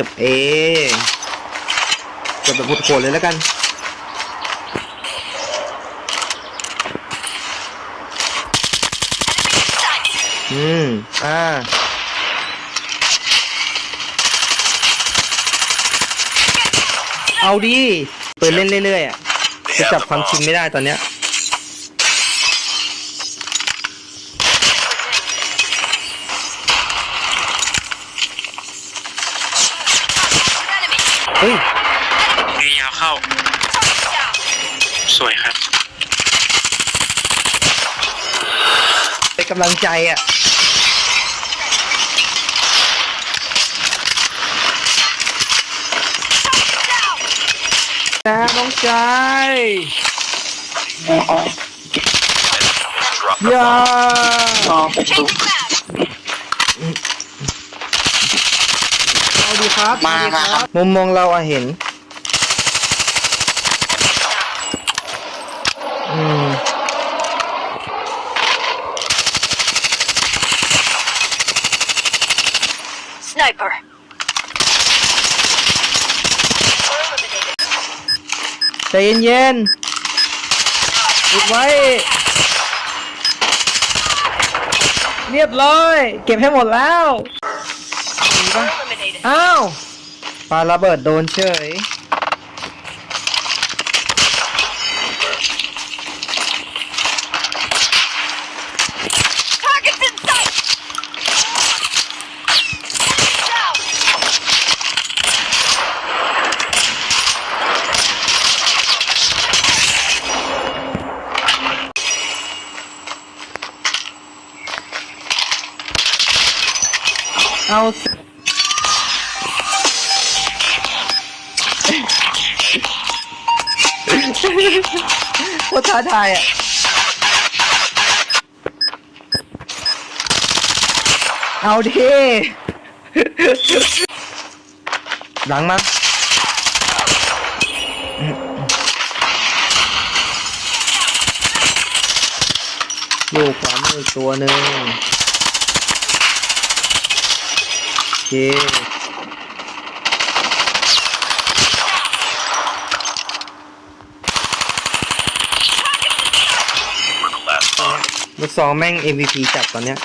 จับเอจับแบบโหดๆเลยแล้วกันอืม อ่า เอาดิเปิดเล่นเรื่อยๆอะจะจับความชิงไม่ได้ตอนเนี้ย เฮ้ยเอยาวเข้า สวยครับ เป็นกำลังใจอะ นะน้องชายอย่า อ๋อเป็นตุ๊กเอาดี ครับมาเอดีมาครับ มุมมองเราอะเห็น อืม Sniper. ใจเย็นๆปิดไว้ เรียบร้อย เก็บให้หมดแล้วดีปะ Eliminated. อ้าวปาระเบิดโดนเฉย Targets in sight. Down. เอาสิ โคตรท้าทายอะเอาดิหลังมาอยู่ขวามือตัวหนึ่งโอเค ลูกซองแม่ง MVP จับตอนเนี้ย